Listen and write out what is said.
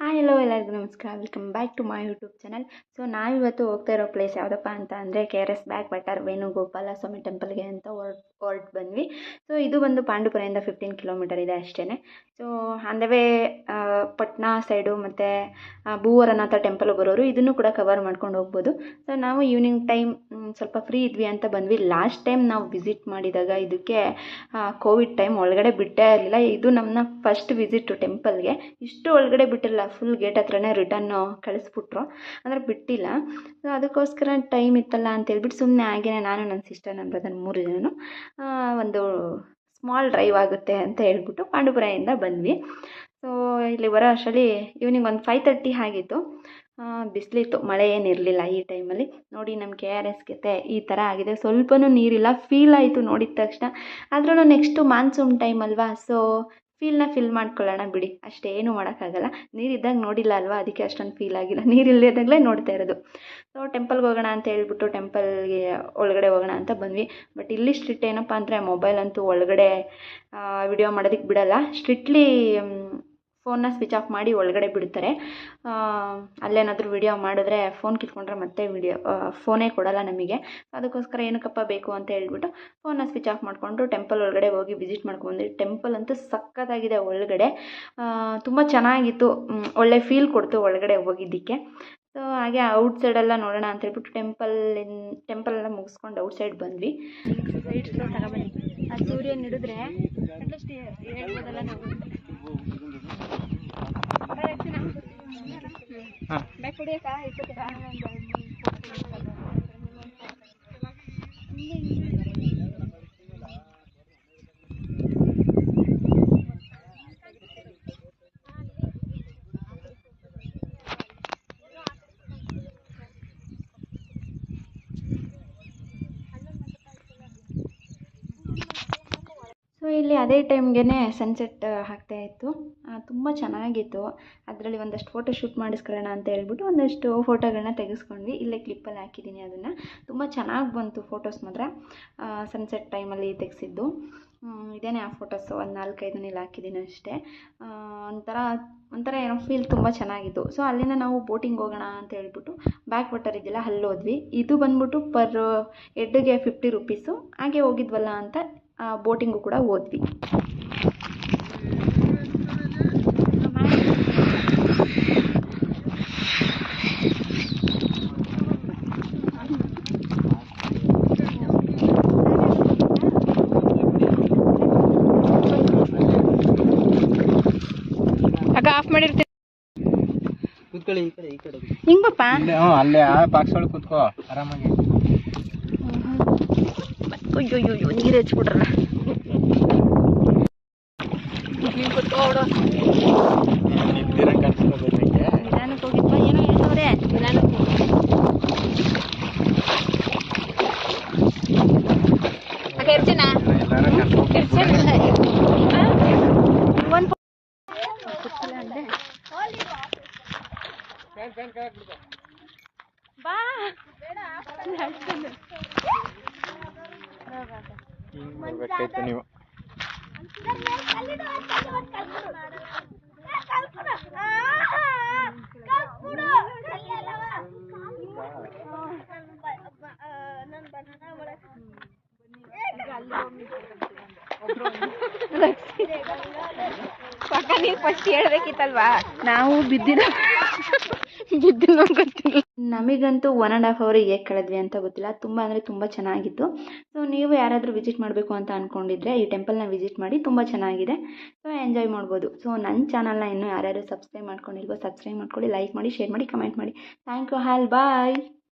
Hi hello ಎಲ್ಲರಿಗೂ ನಮಸ್ಕಾರ. Welcome back to my YouTube channel so ನಾವಿವತ್ತು ಹೋಗ್ತಾ ಇರೋ ಪ್ಲೇಸ್ ಯಾವುದಪ್ಪ ಅಂತ ಅಂದರೆ K R S backwater Venugopala Swamy ಟೆಂಪಲ್ಗೆ ಅಂತ ಹೊರ್ಟ್, ಹೊರ್ಟು ಬಂದ್ವಿ. ಸೊ ಇದು ಬಂದು ಪಾಂಡುಪುರೆಯಿಂದ ಫಿಫ್ಟೀನ್ ಕಿಲೋಮೀಟರ್ ಇದೆ ಅಷ್ಟೇ so on the way Patna side ಮತ್ತು ಭೂವರನಾಥ ಟೆಂಪಲ್ ಬರೋರು, ಇದನ್ನು ಕೂಡ ಕವರ್ ಮಾಡ್ಕೊಂಡು ಹೋಗ್ಬೋದು. ಸೊ ನಾವು ಈವ್ನಿಂಗ್ ಟೈಮ್ ಸ್ವಲ್ಪ ಫ್ರೀ ಇದ್ವಿ ಅಂತ ಬಂದ್ವಿ. ಲಾಸ್ಟ್ ಟೈಮ್ ನಾವು ವಿಸಿಟ್ ಮಾಡಿದಾಗ ಇದಕ್ಕೆ ಕೋವಿಡ್ ಟೈಮ್ ಒಳಗಡೆ ಬಿಟ್ಟೇ ಇರಲಿಲ್ಲ. ಇದು ನಮ್ಮನ್ನ ಫಸ್ಟ್ ವಿಸಿಟು ಟೆಂಪಲ್ಗೆ ಇಷ್ಟು ಒಳಗಡೆ ಬಿಟ್ಟಿರಲಿಲ್ಲ ಫುಲ್ ಗೇಟ್ ಹತ್ರನೇ ರಿಟರ್ನು ಕಳಿಸ್ಬಿಟ್ರು. ಅಂದರೆ ಬಿಟ್ಟಿಲ್ಲ. ಸೊ ಅದಕ್ಕೋಸ್ಕರ ಟೈಮ್ ಇತ್ತಲ್ಲ ಅಂತ ಹೇಳ್ಬಿಟ್ಟು ಸುಮ್ಮನೆ ಹಾಗೇ ನಾನು ನನ್ನ ಸಿಸ್ಟರ್ ನನ್ನ ಬ್ರದರ್ ಮೂರು ಜನನು ಒಂದು ಸ್ಮಾಲ್ ಡ್ರೈವ್ ಆಗುತ್ತೆ ಅಂತ ಹೇಳ್ಬಿಟ್ಟು ಪಾಂಡುಪುರೆಯಿಂದ ಬಂದ್ವಿ. ಸೊ ಇಲ್ಲಿ ಬರೋ ಅಷ್ಟರಲ್ಲಿ ಈವ್ನಿಂಗ್ ಒಂದು ಫೈವ್ ತರ್ಟಿ ಆಗಿತ್ತು. ಬಿಸಿಲಿತ್ತು. ಮಳೆ ಏನಿರಲಿಲ್ಲ ಈ ಟೈಮಲ್ಲಿ ನೋಡಿ ನಮ್ಮ ಕೆ ಆರ್ ಎಸ್ ಕತೆ ಈ ಥರ ಆಗಿದೆ. ಸ್ವಲ್ಪನೂ ನೀರಿಲ್ಲ. ಫೀಲ್ ಆಯಿತು ನೋಡಿದ ತಕ್ಷಣ. ಆದ್ರೂ ನೆಕ್ಸ್ಟು ಮಾನ್ಸೂನ್ ಟೈಮ್ ಅಲ್ವಾ? ಸೊ ಫೀಲ್ನ ಫಿಲ್ ಮಾಡ್ಕೊಳ್ಳೋಣ ಬಿಡಿ. ಅಷ್ಟೇನು ಮಾಡೋಕ್ಕಾಗಲ್ಲ. ನೀರಿದ್ದಾಗ ನೋಡಿಲ್ಲ ಅಲ್ವಾ? ಅದಕ್ಕೆ ಅಷ್ಟೊಂದು ಫೀಲ್ ಆಗಿಲ್ಲ. ನೀರು ಇಲ್ಲದಾಗಲೇ ನೋಡ್ತಾ ಇರೋದು. ಸೊ ಟೆಂಪಲ್ಗೆ ಹೋಗೋಣ ಅಂತ ಹೇಳ್ಬಿಟ್ಟು ಟೆಂಪಲ್ಗೆ ಒಳಗಡೆ ಹೋಗೋಣ ಅಂತ ಬಂದ್ವಿ. ಬಟ್ ಇಲ್ಲಿ ಸ್ಟ್ರಿಟ್ ಏನಪ್ಪ ಅಂದರೆ ಮೊಬೈಲ್ ಅಂತೂ ಒಳಗಡೆ ವಿಡಿಯೋ ಮಾಡೋದಕ್ಕೆ ಬಿಡೋಲ್ಲ. ಸ್ಟ್ರಿಕ್ಟ್ಲಿ ಫೋನ್ನ ಸ್ವಿಚ್ ಆಫ್ ಮಾಡಿ ಒಳಗಡೆ ಬಿಡ್ತಾರೆ. ಅಲ್ಲೇನಾದರೂ ವಿಡಿಯೋ ಮಾಡಿದ್ರೆ ಫೋನ್ ಕಿತ್ಕೊಂಡ್ರೆ ಮತ್ತೆ ವಿಡಿಯೋ ಫೋನೇ ಕೊಡಲ್ಲ ನಮಗೆ. ಅದಕ್ಕೋಸ್ಕರ ಏನಕ್ಕಪ್ಪ ಬೇಕು ಅಂತ ಹೇಳ್ಬಿಟ್ಟು ಫೋನ್ನ ಸ್ವಿಚ್ ಆಫ್ ಮಾಡಿಕೊಂಡು ಟೆಂಪಲ್ ಒಳಗಡೆ ಹೋಗಿ ವಿಸಿಟ್ ಮಾಡ್ಕೊಂಡ್ವಿ ಟೆಂಪಲ್ ಅಂತೂ ಸಕ್ಕತ್ತಾಗಿದೆ ಒಳಗಡೆ. ತುಂಬ ಚೆನ್ನಾಗಿತ್ತು. ಒಳ್ಳೆ ಫೀಲ್ ಕೊಡ್ತು ಒಳಗಡೆ ಹೋಗಿದ್ದಕ್ಕೆ. ಸೊ ಹಾಗೆ ಔಟ್ ಸೈಡೆಲ್ಲ ನೋಡೋಣ ಅಂತ ಹೇಳ್ಬಿಟ್ಟು ಟೆಂಪಲ್ ಟೆಂಪಲ್ ಎಲ್ಲ ಮುಗಿಸ್ಕೊಂಡು ಔಟ್ ಸೈಡ್ ಬಂದ್ವಿ. ಸೈಡ್ ಫ್ಲೋ ತಗೊಬನ್ನಿ ಆ ಸೂರ್ಯ ಹಿಡಿದ್ರೆ ಅಟ್ಲೀಸ್ಟ್ ಹೇಳ್ಬೋದಲ್ಲ ನಾವು. ಬ್ಯಾಕ್ ಸೊ ಇಲ್ಲಿ ಅದೇ ಟೈಮ್ಗೆ ಸನ್ಸೆಟ್ ಆಗ್ತಾ ಇತ್ತು. ತುಂಬ ಚೆನ್ನಾಗಿತ್ತು. ಅದರಲ್ಲಿ ಒಂದಷ್ಟು ಫೋಟೋ ಶೂಟ್ ಮಾಡಿಸ್ಕೊಳ್ಳೋಣ ಅಂತ ಹೇಳ್ಬಿಟ್ಟು ಒಂದಷ್ಟು ಫೋಟೋಗಳನ್ನ ತೆಗೆಸ್ಕೊಂಡ್ವಿ. ಇಲ್ಲೇ ಕ್ಲಿಪ್ಪಲ್ಲಿ ಹಾಕಿದ್ದೀನಿ ಅದನ್ನು. ತುಂಬ ಚೆನ್ನಾಗಿ ಬಂತು ಫೋಟೋಸ್ ಮಾತ್ರ. ಸನ್ಸೆಟ್ ಟೈಮಲ್ಲಿ ತೆಗೆಸಿದ್ದು. ಇದೇನೆ ಆ ಫೋಟೋಸು ಒಂದು ನಾಲ್ಕೈದು ಇಲ್ಲಿ ಹಾಕಿದ್ದೀನಿ ಅಷ್ಟೇ. ಒಂಥರ ಒಂಥರ ಏನೋ ಫೀಲ್ ತುಂಬ ಚೆನ್ನಾಗಿತ್ತು. ಸೊ ಅಲ್ಲಿಂದ ನಾವು ಬೋಟಿಂಗ್ ಹೋಗೋಣ ಅಂತ ಹೇಳ್ಬಿಟ್ಟು ಬ್ಯಾಕ್ ವಾಟರ್ ಇದೆಯಲ್ಲ ಹೋದ್ವಿ ಇದು ಬಂದ್ಬಿಟ್ಟು ಪರ್ ಹೆಡ್ಗೆ ಫಿಫ್ಟಿ ರುಪೀಸು ಹಾಗೆ ಹೋಗಿದ್ವಲ್ಲ ಅಂತ ಬೋಟಿಂಗು ಕೂಡ ಹೋದ್ವಿ. ಆಫ್ ಮಾಡಿರ್ತೀನಿ ಕಡೆ ಹಿಂಗಪ್ಪ ಅಲ್ಲೇ ಆ ಬಾಕ್ಸ್ ಒಳಗೆ ಕೂತ್ಕೋ ಆರಾಮಾಗಿ. ಅಯ್ಯೋ ಅಯ್ಯೋ ನೀರು ಹಚ್ಬಿಟ್ರಲ್ಲ ನಿಧಾನಕ್ಕೆ ಹೋಗಿದ್ವಾ ಏನೋ ಹೇಳ್ತವ್ರೆ ನಿಧಾನಕ್ಕೆ ಬಾ. ಹಿಂಗೆ ನೀವು. ಪಕ್ಕ ನೀವು ಫಸ್ಟ್ ಹೇಳ್ಬೇಕಿತ್ತಲ್ವಾ? ನಾವು ಬಿದ್ದಿರೋ ಗೊತ್ತಿಲ್ಲ ನಮಗಂತೂ ಒನ್ ಆ್ಯಂಡ್ ಹಾಫ್ ಅವರ್ ಹೇಗೆ ಕಳೆದ್ವಿ ಅಂತ ಗೊತ್ತಿಲ್ಲ. ತುಂಬ ಅಂದರೆ ತುಂಬ ಚೆನ್ನಾಗಿತ್ತು. ಸೊ ನೀವು ಯಾರಾದರೂ ವಿಸಿಟ್ ಮಾಡಬೇಕು ಅಂತ ಅಂದ್ಕೊಂಡಿದ್ರೆ ಈ ಟೆಂಪಲ್ನ ವಿಸಿಟ್ ಮಾಡಿ ತುಂಬ ಚೆನ್ನಾಗಿದೆ. ಸೊ ಎಂಜಾಯ್ ಮಾಡ್ಬೋದು. ಸೊ ನನ್ನ ಚಾನಲ್ನ ಇನ್ನೂ ಯಾರ್ಯಾರು ಸಬ್ಸ್ಕ್ರೈಬ್ ಮಾಡ್ಕೊಂಡಿಲ್ವೋ ಸಬ್ಸ್ಕ್ರೈಬ್ ಮಾಡ್ಕೊಳ್ಳಿ ಲೈಕ್ ಮಾಡಿ ಶೇರ್ ಮಾಡಿ ಕಮೆಂಟ್ ಮಾಡಿ. Thank you all bye